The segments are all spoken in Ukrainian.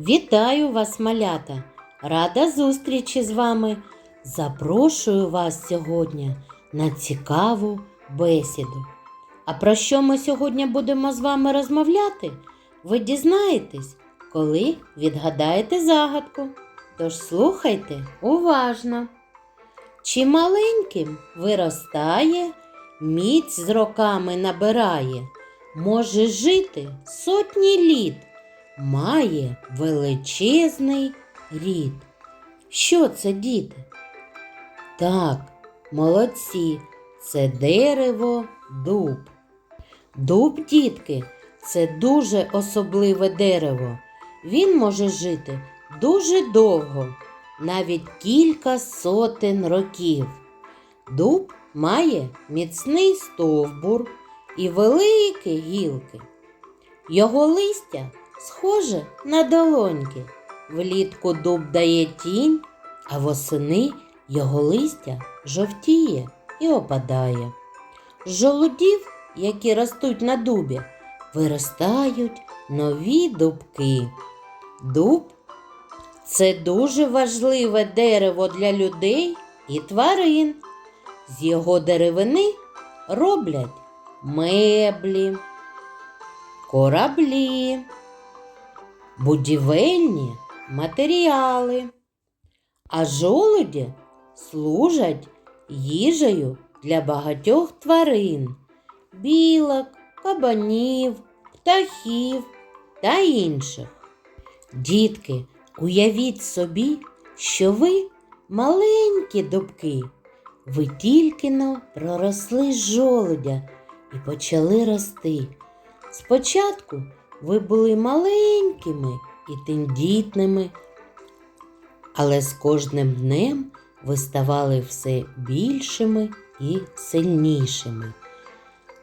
Вітаю вас, малята! Рада зустрічі з вами. Запрошую вас сьогодні на цікаву бесіду. А про що ми сьогодні будемо з вами розмовляти? Ви дізнаєтесь, коли відгадаєте загадку. Тож слухайте уважно. Чи маленьким виростає, міць з роками набирає, може жити сотні літ, має величезний рід. Що це, діти? Так, молодці, це дерево дуб. Дуб, дітки, це дуже особливе дерево. Він може жити дуже довго, навіть кілька сотень років. Дуб має міцний стовбур і великі гілки. Його листя схоже на долоньки. Влітку дуб дає тінь, а восени його листя жовтіє і опадає. З жолудів, які ростуть на дубі, виростають нові дубки. Дуб це дуже важливе дерево для людей і тварин. З його деревини роблять меблі, кораблі, будівельні матеріали, а жолуді служать їжею для багатьох тварин, білок, кабанів, птахів та інших. Дітки, уявіть собі, що ви маленькі дубки. Ви тільки но проросли жолудя і почали рости. Спочатку ви були маленькими і тендітними, але з кожним днем ви ставали все більшими і сильнішими.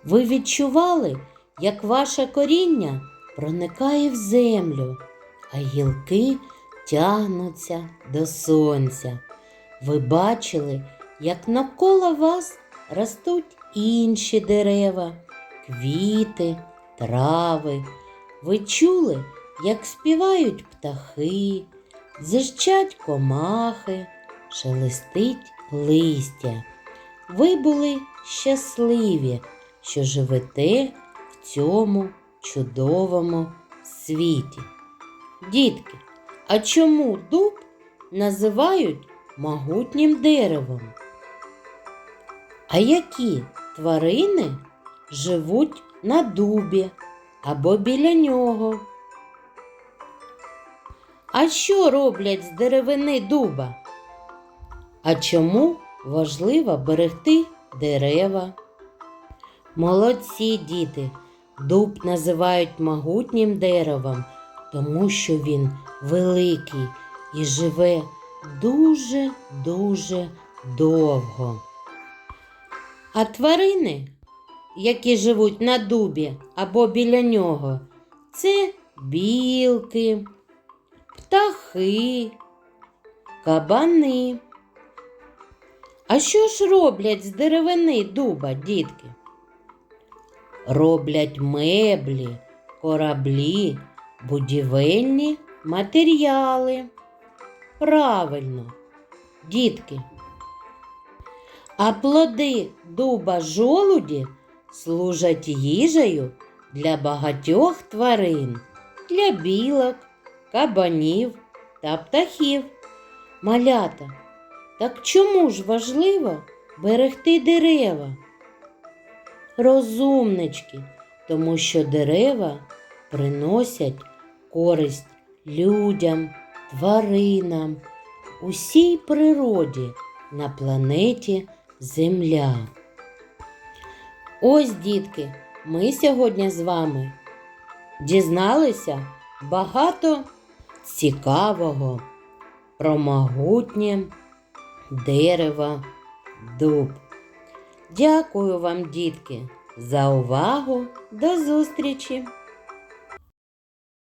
Ви відчували, як ваше коріння проникає в землю, а гілки тягнуться до сонця. Ви бачили, як навколо вас ростуть інші дерева, квіти, трави. Ви чули, як співають птахи, зищать комахи, шелестить листя. Ви були щасливі, що живете в цьому чудовому світі. Дітки, а чому дуб називають могутнім деревом? А які тварини живуть на дубі або біля нього? А що роблять з деревини дуба? А чому важливо берегти дерева? Молодці діти, дуб називають могутнім деревом, тому що він великий і живе дуже-дуже довго. А тварини, які живуть на дубі або біля нього, це білки, птахи, кабани. А що ж роблять з деревини дуба, дітки? Роблять меблі, кораблі, будівельні матеріали. Правильно, дітки. А плоди дуба жолуді служать їжею для багатьох тварин, для білок, кабанів та птахів. Малята, так чому ж важливо берегти дерева? Розумнички, тому що дерева приносять користь людям, тваринам, усій природі на планеті Земля. Ось, дітки, ми сьогодні з вами дізналися багато цікавого про могутнє дерево дуб. Дякую вам, дітки, за увагу. До зустрічі!